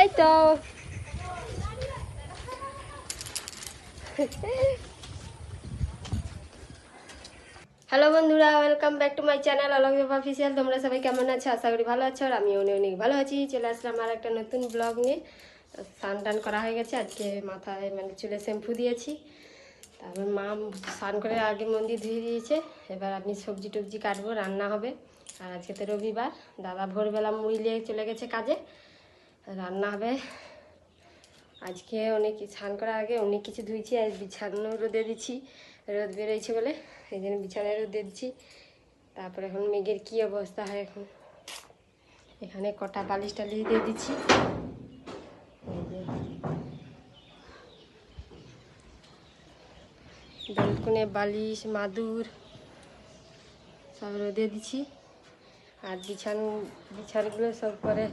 এই তো হ্যালো বন্ধুরা welcome back to my channel অলগ official তোমরা সবাই কেমন আছো? আশা করি ভালো আছো, আর আমি অনেক অনেক ভালো আছি। চলে আসলাম আর একটা নতুন ব্লগ নিয়ে। স্নান টান করা হয়ে গেছে, আজকে মাথায় মানে চুলে শ্যাম্পু দিয়েছি। তারপর মা স্নান করে আগে মন্দির ধুয়ে দিয়েছে। এবার আমি সবজি টবজি কাটবো, রান্না হবে। আর আজকে তো রবিবার, দাদা ভোরবেলা মুড়ি নিয়ে চলে গেছে কাজে। রান্না হবে। আজকে অনেক স্নান করার আগে অনেক কিছু ধুইছি, আর বিছানো রোদে দিচ্ছি। রোদ বেরোয়েছে বলে, এই জন্য বিছানায় রোদে দিচ্ছি। তারপরে এখন মেঘের কী অবস্থা হয় এখন? এখানে কটা বালিশ টালিশ দিয়ে দিচ্ছি এই যে বেলকুনে বালিশ, মাদুর সব রোদে দিচ্ছি আর বিছান বিছানগুলো সব পরে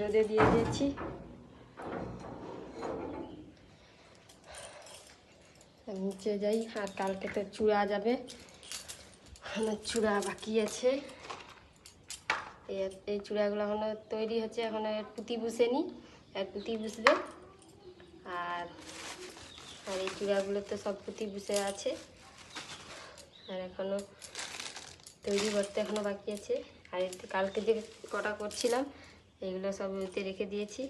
রোদে দিয়ে দিয়েছি। নিচে যাই, আর কালকে তো চূড়া যাবে। আমার চূড়া বাকি আছে। এই চূড়াগুলো এখনও তৈরি হচ্ছে, এখন পুঁতি বুসেনি, আর পুঁতি বুসবে। আর আর এই চূড়াগুলো তো সব পুঁতি বসে আছে। আর এখনও তৈরি করতে এখনও বাকি আছে। আর কালকে যে কটা করছিলাম, এগুলো সব ওতে রেখে দিয়েছি।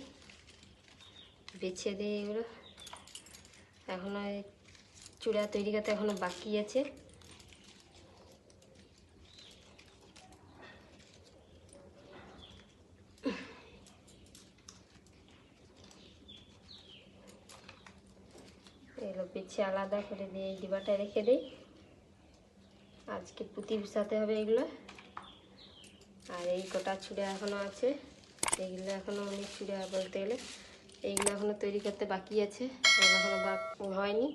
বেছে দিয়ে এগুলো। এখনও এই চূড়া তৈরি করতে এখনও বাকি আছে। এগুলো বেছে আলাদা করে দিয়ে এই ডিবাটা রেখে দিই। আজকে পুঁতি বসাতে হবে এগুলো। আর এই কটা চূড়া এখনও আছে। এইগুলো এখনও অনেক চূড়া বলতে গেলে। এইগুলো এখনও তৈরি করতে বাকি আছে। এগুলো এখনও বা হয়নি।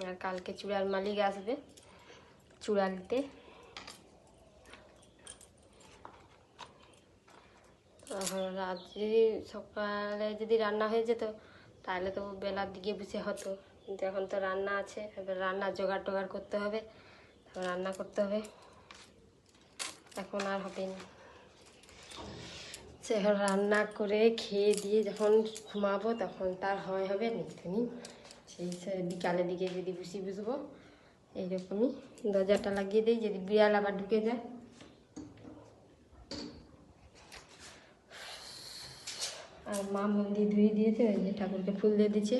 আর কালকে চূড়ার মালিক আসবে চূড়া নিতে তখন রাত সকালে যদি রান্না হয়ে যেত তাহলে তো বেলার দিকে বসে হতো। কিন্তু এখন তো রান্না আছে, এবার রান্না জোগাড় টোগাড় করতে হবে রান্না করতে হবে। এখন আর হবে না। রান্না করে খেয়ে দিয়ে যখন ঘুমাবো তখন তার হয় হবে নিত্যনি সেই বিকালের দিকে যদি বুসি বুঝব, এইরকমই দরজাটা লাগিয়ে দিই, যদি বিড়াল আবার ঢুকে যায়। আর মা মন্দির ধুয়ে দিয়েছে, ওই যে ঠাকুরকে ফুল দিয়ে দিচ্ছে।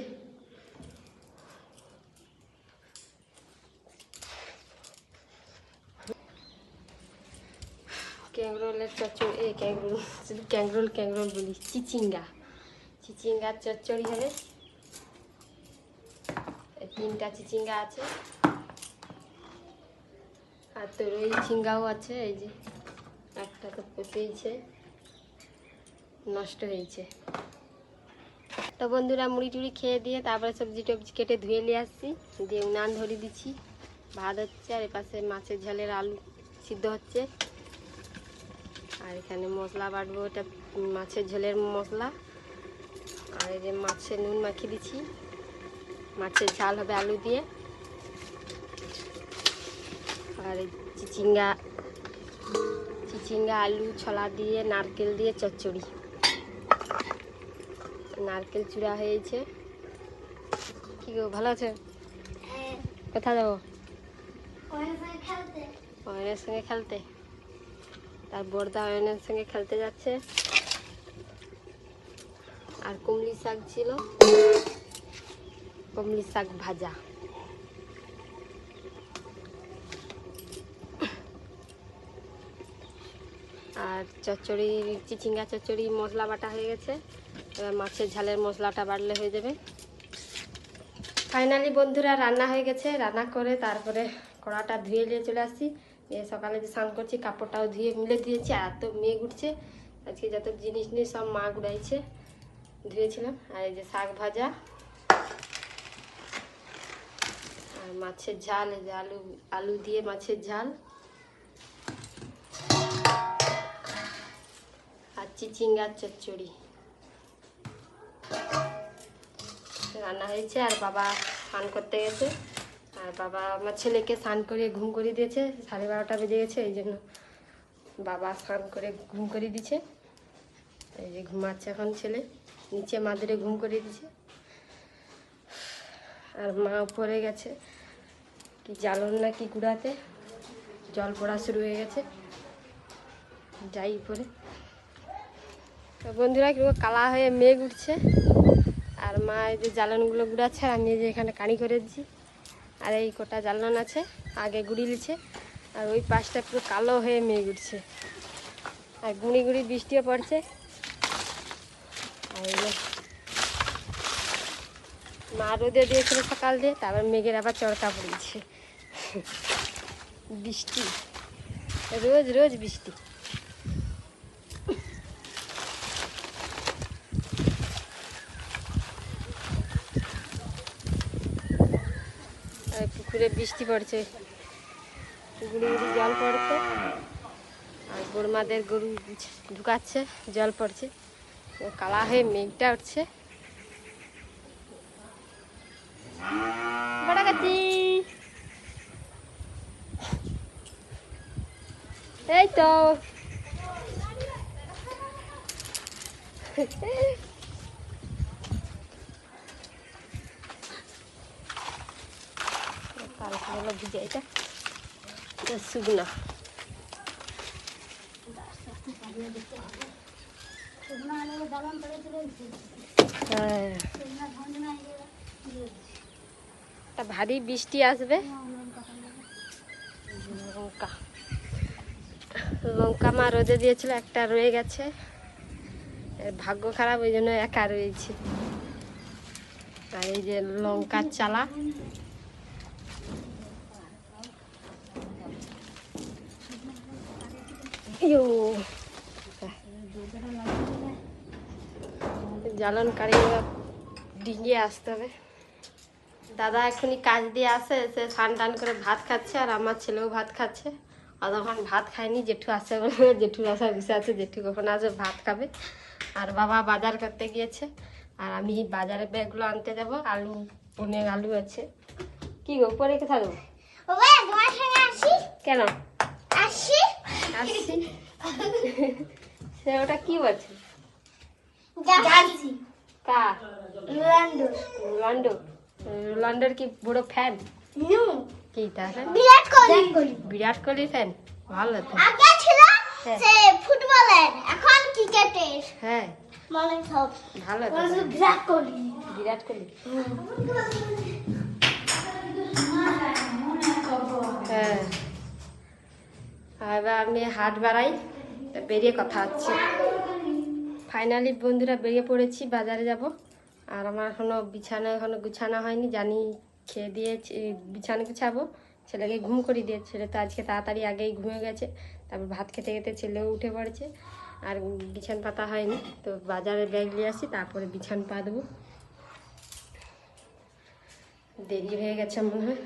ক্যাংরোলের চচ্চড়ি এই ক্যাংরোল, শুধু ক্যাংরোল ক্যাংরোল বলি, চিচিঙ্গা। চিচিঙ্গার চচ্চড়ি হবে। তিনটা চিচিঙ্গা আছে। আর তোর ওই ঝিঙ্গাও আছে, এই যে একটা তো পচেইছে নষ্ট হয়েছে। তো বন্ধুরা, মুড়ি টুড়ি খেয়ে দিয়ে তারপরে সবজি টবজি কেটে ধুয়ে নিয়ে আসছি। দিয়ে উনান ধরে দিচ্ছি। ভাত হচ্ছে আর এপাশে মাছের ঝালের আলু সিদ্ধ হচ্ছে। আর এখানে মশলা বাটবো, এটা মাছের ঝোলের মশলা। আর এই যে মাছের নুন মাখিয়ে দিচ্ছি। মাছের ঝাল হবে আলু দিয়ে। আর চিচিঙ্গা চিচিঙ্গা, আলু, ছলা দিয়ে, নারকেল দিয়ে, চচ্চড়ি। নারকেল চূড়া হয়েছে। কি গো ভালো আছে? কোথায় যাব? অয়নের সঙ্গে খেলতে। তার বর্দা অয়নের সঙ্গে খেলতে যাচ্ছে। আর কুমলি শাক ছিল। কুমলি শাক ভাজা। আর চচ্চড়ি চিচিঙ্গা চচ্চড়ি মশলা বাটা হয়ে গেছে। মাছের ঝালের মশলাটা বাড়লে হয়ে যাবে। ফাইনালি বন্ধুরা, রান্না হয়ে গেছে। রান্না করে তারপরে কড়াটা ধুয়ে নিয়ে চলে আসছি। দিয়ে সকালে যে স্নান করছি, কাপড়টাও ধুয়ে মিলে দিয়েছি, আর এত মেঘ উঠছে। আজকে যত জিনিস নিয়ে সব মা গুড়াইছে, ধুয়েছিলাম। আর এই যে শাক ভাজা, আর মাছের ঝাল, এই যে আলু আলু দিয়ে মাছের ঝাল, আর চিচিঙ্গার চচ্চড়ি। রান্না হয়েছে আর বাবা স্নান করতে গেছে। আর বাবা আমার ছেলেকে স্নান করিয়ে ঘুম করিয়ে দিয়েছে, সাড়ে বারোটা বেজে গেছে, এই জন্য বাবা স্নান করে ঘুম করিয়ে দিচ্ছে এই যে ঘুমাচ্ছে এখন ছেলে, নিচে মাদুরে ঘুম করিয়ে দিচ্ছে আর মা উপরে গেছে, কি জ্বালন না কি কুড়াতে, জল পড়া শুরু হয়ে গেছে। যাই উপরে। বন্ধুরা কীরকম কালা হয়ে মেঘ উঠছে। মা এই যে জ্বালানগুলো গুড়াচ্ছে আর আমি যে এখানে কানি করে দিচ্ছি। আর এই কটা জ্বালান আছে, আগে গুড়ি লিছে আর ওই পাশটা পুরো কালো হয়ে মেয়ে উঠছে। আর গুঁড়ি গুঁড়ি বৃষ্টিও পড়ছে। আর মা রোদে দিয়েছিল সকাল দিয়ে, তারপর মেঘের আবার চড়কা পড়েছে। বৃষ্টি, রোজ রোজ বৃষ্টি। পুকুরে বৃষ্টি পড়ছে। গুড়ি গুড়ি জল পড়ছে আর গরুমাদের গরু ঢুকাচ্ছে, জল পড়ছে কালা হয়ে মেঘটা উঠছে। এই তো। হলো ভিজে এটা। শুকনা হ্যাঁ। ভারী বৃষ্টি আসবে। লঙ্কা। লঙ্কা মা রোদে দিয়েছিল, একটা রয়ে গেছে। ভাগ্য খারাপ, ওই জন্য একা রয়েছে। আর এই যে লঙ্কার চালা। জ্বালন ডিঙিয়ে আসতে হবে। দাদা এখনই কাজ দিয়ে আসে সে স্নান টান করে ভাত খাচ্ছে আর আমার ছেলেও ভাত খাচ্ছে। অতক্ষণ ভাত খায়নি জেঠু আসে বলে জেঠুর আসার বিষয় আছে জেঠু কখন আসে ভাত খাবে। আর বাবা বাজার করতে গিয়েছে। আর আমি বাজারে ব্যাগগুলো আনতে যাব আলু অনেক আলু আছে। কি গো পরে সঙ্গে আসি? কেন? আসি? আসছি। সে ওটা কি বলছে? যাচ্ছি কা? রোনাল্ডো রোনাল্ডো রোনাল্ডোর কি বড় ফ্যান নু। কি তাহলে বিরাট কোহলি। বিরাট কোহলি। ফ্যান ভালো তো। আগে ছিল হ্যাঁ। সে ফুটবলের এখন ক্রিকেটের। হ্যাঁ। মানে সব। ভালো তো। বিরাট কোহলি। বিরাট কোহলি। হ্যাঁ। আর এবার আমি হাট বাড়াই, বেরিয়ে কথা হচ্ছে। ফাইনালি বন্ধুরা বেরিয়ে পড়েছি, বাজারে যাব। আর আমার এখনও বিছানা, এখনও গুছানো হয়নি, জানি খেয়ে দিয়েছি বিছানা গুছাবো। ছেলেকে ঘুম করিয়ে দিয়ে, ছেলে তো আজকে তাড়াতাড়ি আগেই ঘুমিয়ে গেছে। তারপর ভাত খেতে খেতে ছেলেও উঠে পড়েছে। আর বিছান পাতা হয়নি, তো বাজারে ব্যাগ নিয়ে আসি, তারপরে বিছান পা দেবো দেরি হয়ে গেছে মনে হয়।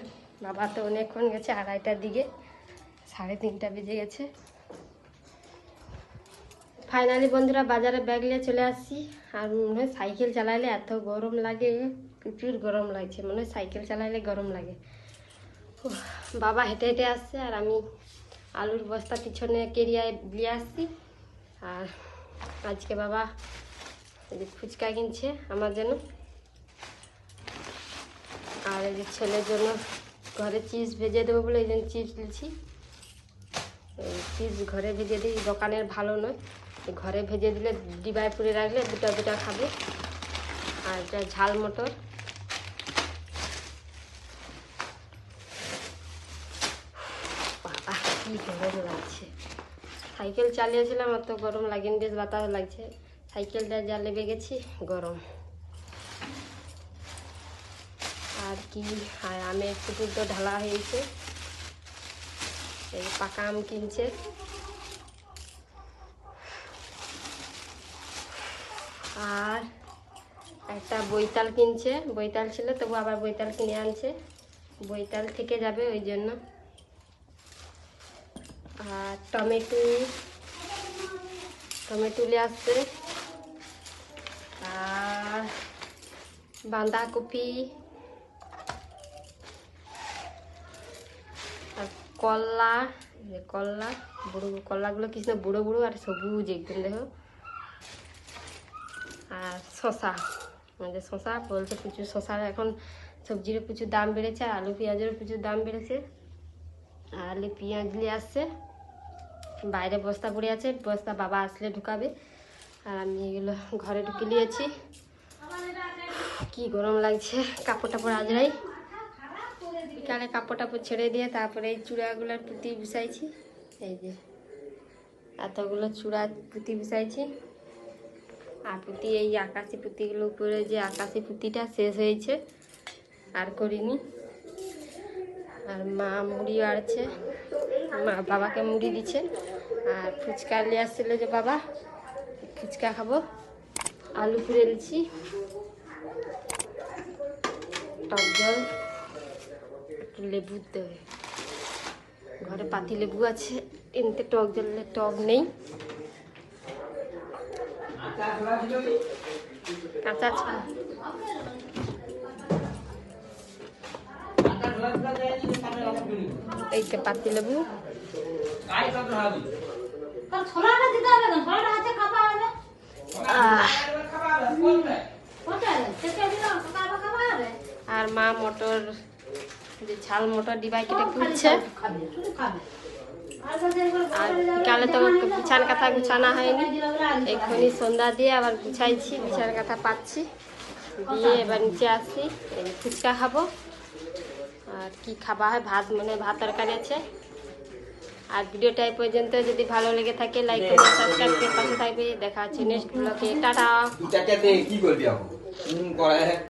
বাবা তো অনেকক্ষণ গেছে আড়াইটার দিকে। সাড়ে তিনটা বেজে গেছে। ফাইনালি বন্ধুরা বাজারে ব্যাগ নিয়ে চলে আসছি। আর মনে হয় সাইকেল চালাইলে এত গরম লাগে, প্রচুর গরম লাগছে, মনে হয় সাইকেল চালাইলে গরম লাগে। বাবা হেঁটে হেঁটে আসছে আর আমি আলুর বস্তা পিছনে কেরিয়ায় দিয়ে আসছি। আর আজকে বাবা ফুচকা কিনছে আমার জন্য। আর এই যে ছেলের জন্য ঘরে চিপস ভেজে দেবো বলে এই জন্য চিপস দিচ্ছি চিপস ঘরে ভেজে দিই, দোকানের ভালো নয়। ঘরে ভেজে দিলে ডিবায় পুড়ে রাখলে দুটো দুটো খাবে। আর এটা ঝাল মটর। কি গরম লাগছে। সাইকেল চালিয়েছিলাম, অত গরম লাগেনি, বেশ বাতাস লাগছে। সাইকেলটা যা লেগে গেছি গরম। আর কি, আর আমের পুকুর ঢালা হয়েছে। এই পাকা আম কিনছে। আর একটা বৈতাল কিনছে। বৈতাল ছিল, তবু আবার বৈতাল কিনে আনছে। বৈতাল থেকে যাবে ওই জন্য। আর টমেটো টমেটো নিয়ে আসছে। আর বাঁধাকপি কলা যে কলা, বুড়ো কলাগুলো কি সুন্দর বুড়ো বুড়ো আর সবুজ একদম দেখো। আর শশা আমাদের শশা বলছে প্রচুর শশার এখন সবজিরও প্রচুর দাম বেড়েছে, আর আলু পেঁয়াজেরও প্রচুর দাম বেড়েছে। আর আলু পেঁয়াজ নিয়ে আসছে, বাইরে বস্তা পড়ে আছে, বস্তা বাবা আসলে ঢুকাবে। আর আমি এগুলো ঘরে ঢুকে নিয়েছি। কি গরম লাগছে, কাপড় টাপড় আজরাই। বিকালে কাপড় টাপড় ছেড়ে দিয়ে তারপরে এই চূড়াগুলোর পুঁতি বসাইছি এই যে, এতগুলো চূড়া পুঁতি বসাইছি আর পুঁতি, এই আকাশি পুঁতিগুলো উপরে যে আকাশি পুঁতিটা শেষ হয়েছে, আর করিনি। আর মা মুড়ি আড়ছে মা বাবাকে মুড়ি দিচ্ছে। আর ফুচকা নিয়ে আসছিল যে বাবা, ফুচকা খাব। আলু পুড়ে দিচ্ছি টক জল। একটু লেবু দেবে। ঘরে পাতি লেবু আছে এমনিতে টক জলে টক নেই। কাঁচা ছা এই যে পাতি লেবু। আর মা মটর যে ঝাল মটর ডিবাই কেটে খুঁজছে খাবে শুধু খাবে। আর বিকালে তো বিছান কাঁথা গুছানো হয়নি। এক্ষুনি সন্ধ্যা দিয়ে আবার গুছাইছি বিছান কাঁথা পাচ্ছি। দিয়ে এবার নিচে আসছি ফুচকা খাব। আর কি খাবা হয় ভাত মানে ভাত তরকারি আছে। আর ভিডিওটা এই পর্যন্ত যদি ভালো লেগে থাকে লাইক করে সাবস্ক্রাইব করে পাশে থাকবে। দেখা হচ্ছে নেক্সট ব্লগে টাটা!